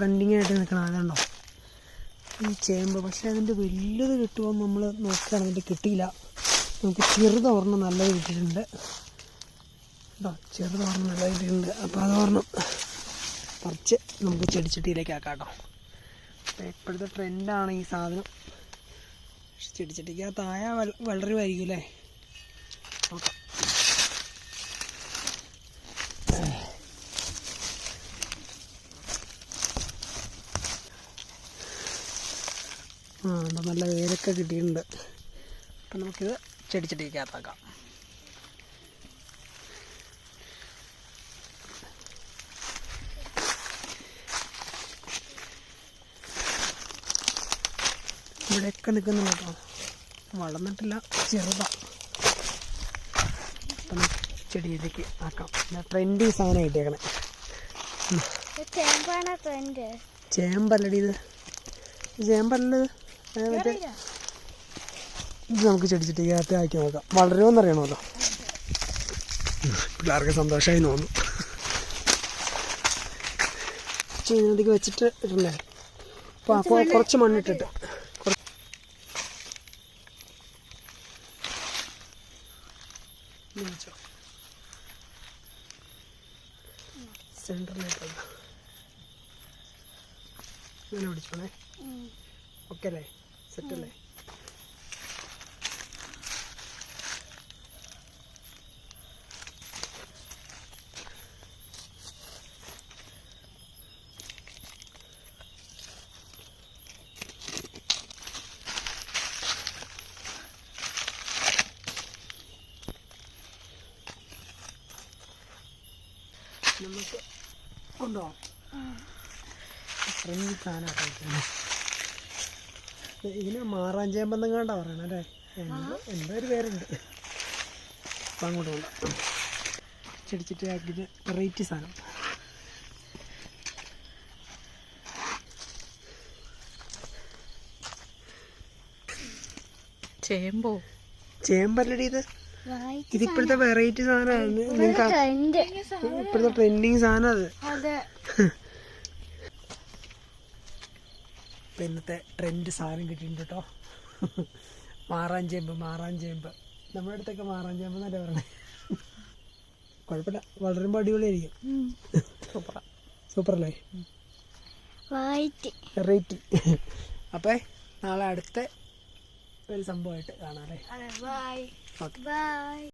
Trending ആയിട്ട് നിൽക്കണം അതുണ്ടോ ഈ ചേമ്പ്. പക്ഷെ അതിന്റെ വലിയത് കിട്ടുമോ നമ്മൾ നോക്കുകയാണെങ്കിൽ കിട്ടിയില്ല. നമുക്ക് ചെറുതൊരെണ്ണം നല്ലത് കിട്ടിയിട്ടുണ്ട്. കേട്ടോ ചെറുതൊരെണ്ണം നല്ലത് കിട്ടിയിട്ടുണ്ട്. അപ്പോൾ ഒരെണ്ണം പറിച്ച് നമുക്ക് ചെടിച്ചട്ടിയിലേക്ക് ആക്കാം കേട്ടോ അപ്പോൾ ഇപ്പോഴത്തെ ട്രെൻഡാണ് ഈ സാധനം. പക്ഷെ ആ വളരെ വളരുമായിരിക്കും അല്ലേ? നോക്കാം ആ നല്ല വേരൊക്കെ കിട്ടിയിട്ടുണ്ട്. അപ്പം നമുക്കിത് ചെടിച്ചട്ടിക്കകത്താക്കാം. ഇവിടെയൊക്കെ നിൽക്കുന്നുണ്ട് കേട്ടോ. വളർന്നിട്ടില്ല ചെറുതാണ് അപ്പം ചെടിയിലേക്ക് ആക്കാം. ട്രെൻഡി സാധനം കിട്ടിയേക്കണേ. ചേമ്പല്ലടി ഇത്. ചേമ്പല്ലത് മറ്റേ ഇത് നമുക്ക് ചെടിച്ചട്ടിക്കകത്ത് ആക്കി നോക്കാം. വളരുമെന്ന് അറിയണമല്ലോ പിള്ളേർക്ക് സന്തോഷമായി തോന്നുന്നു. ചീനതിക്ക് വെച്ചിട്ട് ഇടണ്ടേ? അപ്പോൾ കുറച്ച് മണ്ണിട്ടിട്ട്. സെന്ററിലേക്ക് ഇങ്ങനെ പിടിച്ചോണേ. ഓക്കെ അല്ലേ? സെറ്റ് അല്ലേ നമുക്ക് കൊണ്ടുപോകാം അത്രയും സാധനമായിട്ട് ഇതിന് മാറാഞ്ചേമ്പെന്നും പറയണം പറയണ അല്ലേ? എന്തോ ഒരു പേരുണ്ട്. അപ്പം അങ്ങോട്ട് പോകണം ചെടിച്ചിട്ട് ആക്കിയിട്ട് വെറൈറ്റി സാധനം. ചേമ്പോ? ചേമ്പല്ലടി ഇത്. ഇതിപ്പോഴത്തെ വെറൈറ്റി സാധനമാണ്. നിങ്ങൾക്ക് ഇപ്പോഴത്തെ ട്രെൻഡിങ് സാധനം അത്. ഇപ്പം ഇന്നത്തെ ട്രെൻഡ് സാധനം കിട്ടിയിട്ടുണ്ട് കേട്ടോ മാറാഞ്ചേമ്പ് മാറാഞ്ചേമ്പ് നമ്മുടെ അടുത്തൊക്കെ മാറാഞ്ചേമ്പ് എന്നല്ലേ പറയണേ? കുഴപ്പമില്ല. വളരുമ്പോൾ അടിപൊളിയായിരിക്കും. സൂപ്പറാ വൈറ്റ് വെറൈറ്റി അപ്പോൾ നാളെ അടുത്ത ഒരു സംഭവമായിട്ട് കാണാം അല്ലേ? Okay bye